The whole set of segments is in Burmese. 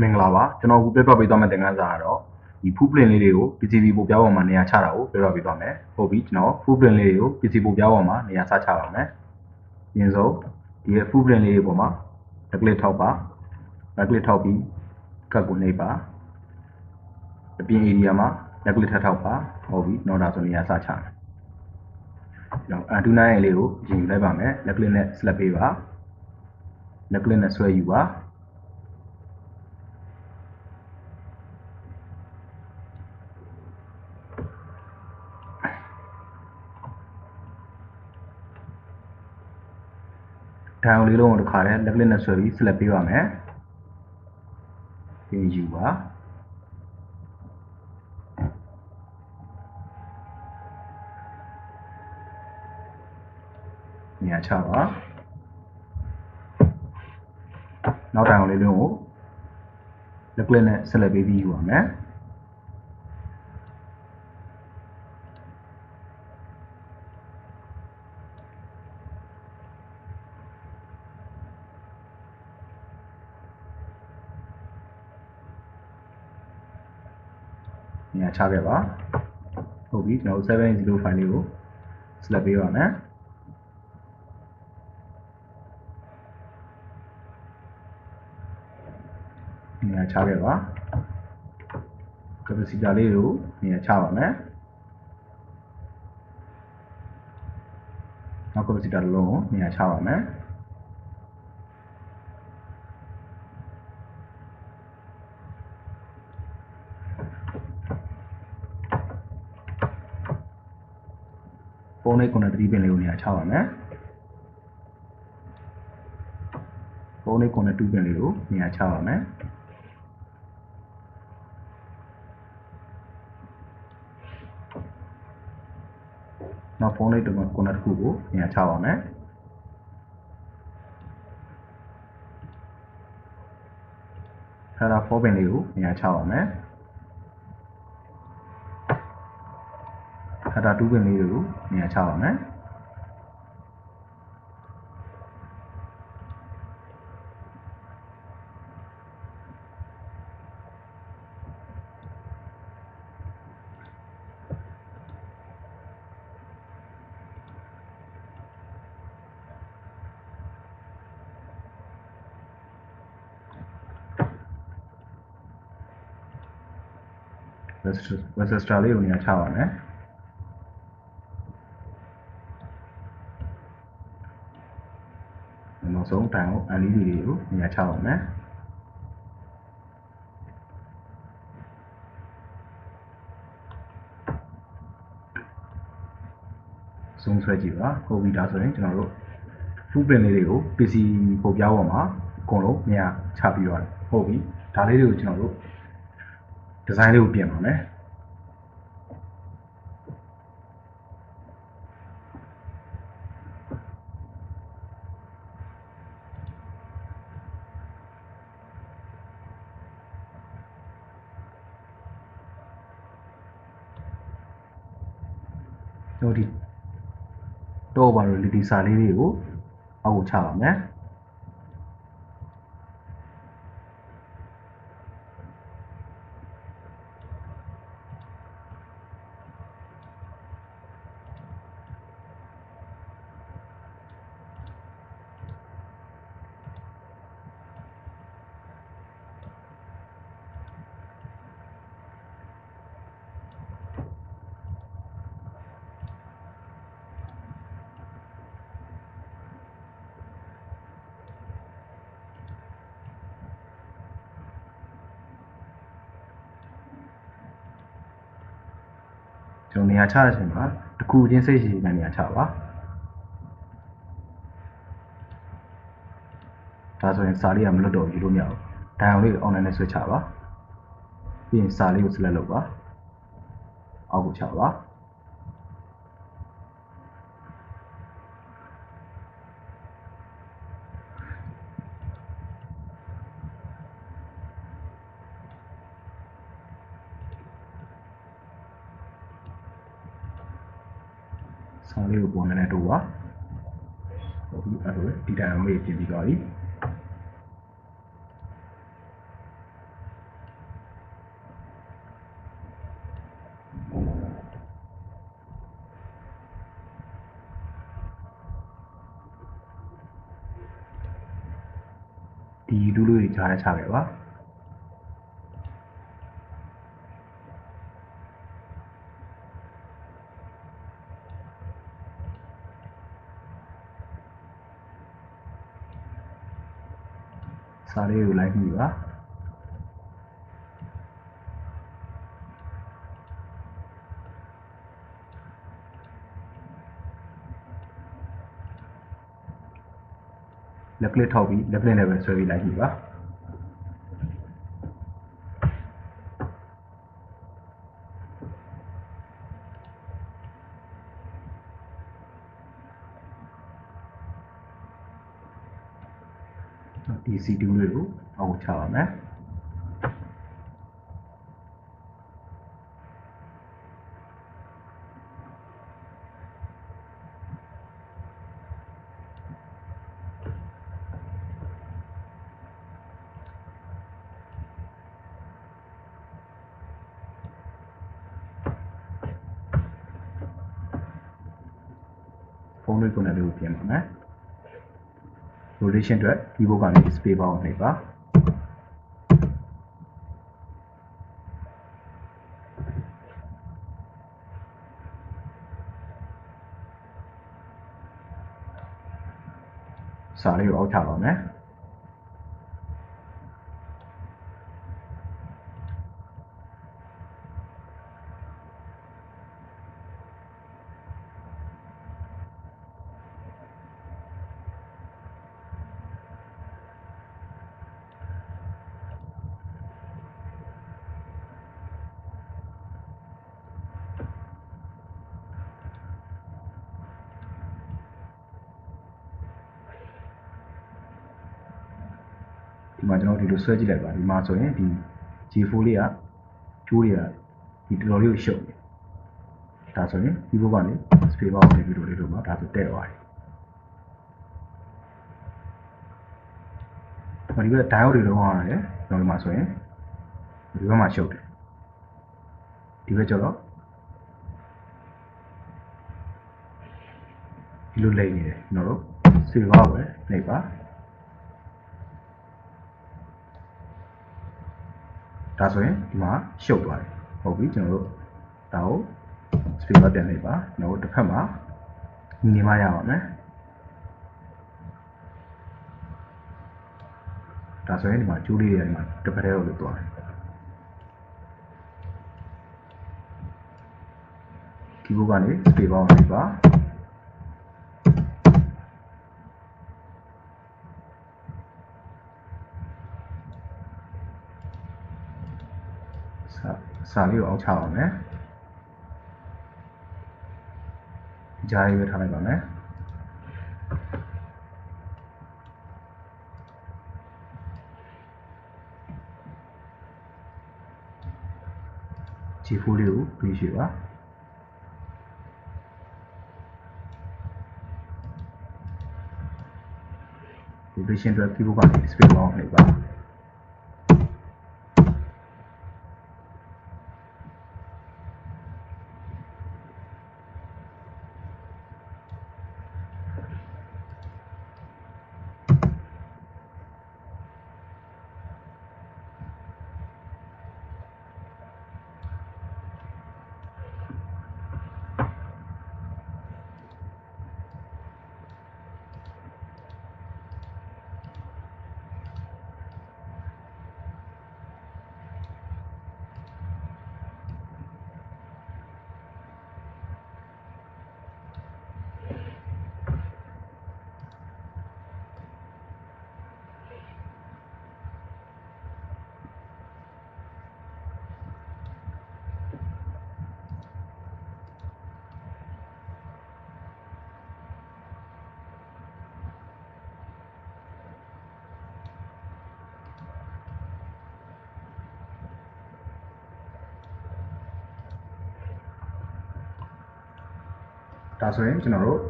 မင်္ဂလာပါကျွန်တော်အခုပြပြပေးသွားမယ့်သင်ခန်းစာကတော့ဒီ full plane လေးတွေကို PCB ပို့ပြားပေါ်မှာနေရာချတာကိုပြပြပေးသွားမယ်ဟုတ်ပြီကျွန်တော် full plane လေးတွေကို PCB ပို့ပြားပေါ်မှာနေရာချချပါမယ်အရင်ဆုံးဒီရဲ့ full plane လေးတွေပေါ်မှာ right click ထောက်ပါ right click ထောက်ပြီးကတ်ကိုနှိပ်ပါအပြင် area မှာ right click ထပ်ထောက်ပါဟုတ်ပြီနောက်ဒါဆိုနေရာစချမယ်ကျွန်တော် antenna ရဲ့လေးကိုရင်ယူလိုက်ပါမယ် left click နဲ့ select ပေးပါ left click နဲ့ဆွဲယူပါ ဒိုင်လေးလုံးကိုတစ်ခါတည်းလက်လက်နဲ့ဆွဲပြီး select ပေးပါမယ်ပြီးယူပါနေရာချပါနောက်တိုင်လေးလုံးကိုလက်လက်နဲ့ select ပေးပြီးယူပါမယ် နေရာချခဲ့ပါဟုတ်ပြီကျွန်တော်705လေးကို select ပေးပါမယ်နေရာချခဲ့ပါ capacitor လေးကိုနေရာချပါမယ်နောက် capacitor တစ်လုံးကိုနေရာချပါမယ် ဖုန်းလေးကွန်တဲ့3ပင်လေးကိုနေရာချပါမယ်ဖုန်းလေးကွန်တဲ့2ပင်လေးကိုနေရာချပါမယ်နောက်ဖုန်းလေးတစ်ကွန်ကွန်တဲ့တစ်ခုကိုနေရာချပါမယ်ဆရာ4ပင်လေးကိုနေရာချပါမယ် ခါတာတူးပင်လေးတွေကိုနေရာချပါမယ်ဝက်စတာလေးကိုနေရာချပါမယ် နောက်ဆုံးတိုင်ကို LED တွေကိုနေရာချပါမယ်ဆုံးဆွဲကြည့်ပါဟုတ်ပြီဒါဆိုရင်ကျွန်တော်တို့ full print လေးတွေကို PC ပုံပြားပေါ်မှာအကုန်လုံးနေရာချပြီးတော့ဟုတ်ပြီဒါလေးတွေကိုကျွန်တော်တို့ဒီဇိုင်းလေးကိုပြင်ပါမယ် တို့ဒီတော့ပါလို့လီတီစာလေးတွေကိုအောက်ကိုချပါမယ် ကျွန်တော်နေရာချတဲ့အချိန်မှာတစ်ခုချင်းစိတ်ရှိနေနေရာချပါဒါဆိုရင်စာလေးကမလွတ်တော့ယူလို့မရဘူးဒိုင်အောင်လေးကို online နဲ့ဆွဲချပါပြီးရင်စာလေးကို select လုပ်ပါအောက်ကိုချပါ 1မိနစ်တို့ပါဟုတ်ပြီအဲ့တော့ဒီတိုင်အောင်လေးပြင်ပြီးသွားပြီဒီဒူးလေးခြားရချခဲ့ပါ စာလေးကိုလိုက်ပြီပါလက်ကလစ်ထောက်ပြီးလက်ကလစ်နဲ့ပဲဆွဲပြီးလိုက်ပြီပါ ဒီ C2 လေးကိုအောက်ချပါမယ်ဖုန်းလေးကိုလည်းလေးကိုပြင်ပါမယ် rotation အတွက် keyboard ကနေ space bar ကိုနှိပ်ပါစာလေးကိုအောက်ချပါမယ် ဒီမှာကျွန်တော်ဒီလိုဆွဲကြည့်လိုက်ပါဒီမှာဆိုရင်ဒီ G4 လေးကကျိုးတွေကဒီတော်တော်လေးကိုရှုပ်နေဒါဆိုရင် keyboard ကနေ space bar ကိုနှိပ်ပြီးတော့လေးလို့ပါဒါဆိုတဲ့သွားတယ်ဒီက diode တွေလုံးဝရတယ်ကျွန်တော်ဒီမှာဆိုရင်ဒီဘက်မှာရှုပ်တယ်ဒီဘက်ကျတော့ဒီလိုလိမ့်နေတယ်ကျွန်တော်တို့ save ပါပဲနှိပ်ပါ ဒါဆိုရင်ဒီမှာရှုပ်သွားတယ်ဟုတ်ပြီကျွန်တော်တို့ဒါကို space bar ပြန်လိုက်ပါကျွန်တော်တို့တစ်ဖက်မှာညီနေမှရပါမယ်ဒါဆိုရင်ဒီမှာကျိုးလေးတွေဒီမှာတစ်ဖက်တည်းတော့လို့သွားတယ် keyboard ကနေ space bar ကိုနှိပ်ပါ စာစာလေးကိုအောက်ချပါမယ်ဂျားလေးပဲထားလိုက်ပါမယ်ဂျီဖိုးလေးကိုပြီးရှိပါ rotation အတွက် keyboard ကနေ space bar ကိုနှိပ်ပါ ဒါဆိုရင်ကျွန်တော်တို့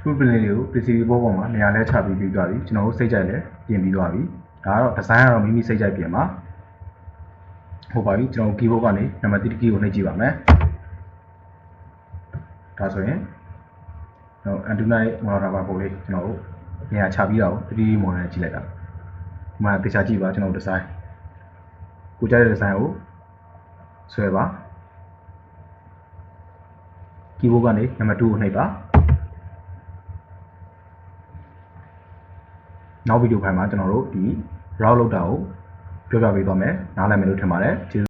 full plane လေးကို PCB ဘောပေါ်မှာနေရာလဲချပြီးပြီးသွားပြီကျွန်တော်တို့စိတ်ကြိုက်လဲပြင်ပြီးသွားပြီဒါကတော့ design ကတော့မိမိစိတ်ကြိုက်ပြင်ပါဟုတ်ပါပြီကျွန်တော် keyboard ကနေ number 3 key ကိုနှိပ်ကြည့်ပါမယ်ဒါဆိုရင်ကျွန်တော် Antutu monitor ပါပုံလေးကျွန်တော်တို့နေရာချပြီးတော့ 3D monitor နဲ့ကြည့်လိုက်တာဒီမှာတေချာကြည့်ပါကျွန်တော်ဒီဇိုင်းကိုကြားတဲ့ဒီဇိုင်းကိုဆွဲပါ keyboard ကနေနံပါတ်2ကိုနှိပ်ပါနောက်ဗီဒီယိုဖိုင်မှာကျွန်တော်တို့ဒီ route လောက်တာကိုပြောပြပေးသွားမယ်နားလည်မယ်လို့ထင်ပါတယ်ကျေးဇူး